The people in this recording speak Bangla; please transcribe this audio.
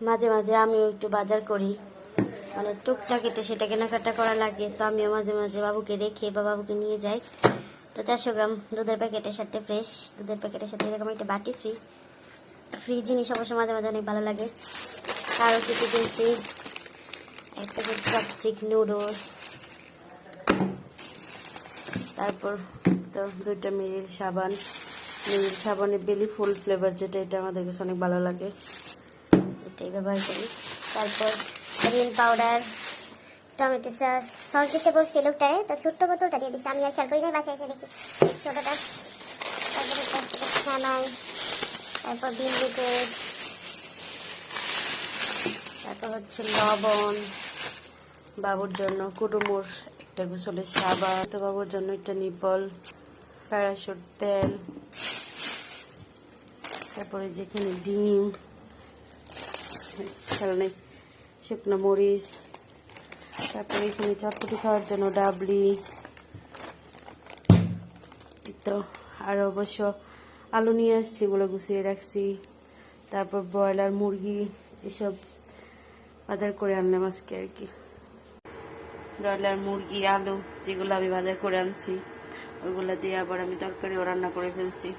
মাঝে মাঝে আমিও একটু বাজার করি। মানে টুকটাক এটা সেটা কেনাকাটা করা লাগে, তো আমিও মাঝে মাঝে বাবুকে রেখে বা বাবুকে নিয়ে যাই। তো চারশো গ্রাম দুধের প্যাকেটের সাথে ফ্রেশ দুধের প্যাকেটের সাথে এরকম একটা বাটি ফ্রি ফ্রি জিনিস অবশ্য মাঝে মাঝে অনেক ভালো লাগে। আরও কিছু কিনছি? এক প্যাকেট নুডলস তারপর তো দুইটা মিরিল সাবান। মিরিল সাবানের বেলি ফুল ফ্লেভার যেটা, এটা আমাদের কাছে অনেক ভালো লাগে। এটাই ব্যবহার করি। তারপর Rin powder tomato sauce sauce দিতে বলছি লোকটারে, তো ছোট্ট বোতলটা দিয়ে দিচ্ছি আমি আর খেয়াল করি নাই, বাসায় এসে দেখি ছোটটা। তারপরে তারপর বিস্কুট তারপর হচ্ছে লবণ, বাবুর জন্য কুটুমুর একটা গোসলের সাবান, তো বাবুর জন্য একটা নিপল, প্যারাশুট তেল, তারপরে যেখানে ডিম এখানে শুকনো মরিচ, তারপরে এখানে চটপটি খাওয়ার জন্য ডাবলি। তো, আর অবশ্য আলু নিয়ে আসছি এগুলো গুছিয়ে রাখছি। তারপর ব্রয়লার, মুরগি, এসব বাজার করে আনলাম আজকে আর কি। ব্রয়লার, মুরগি, আলু যেগুলো আমি বাজার করে আনছি ওইগুলো দিয়ে আবার আমি তরকারিও রান্না করে ফেলছি।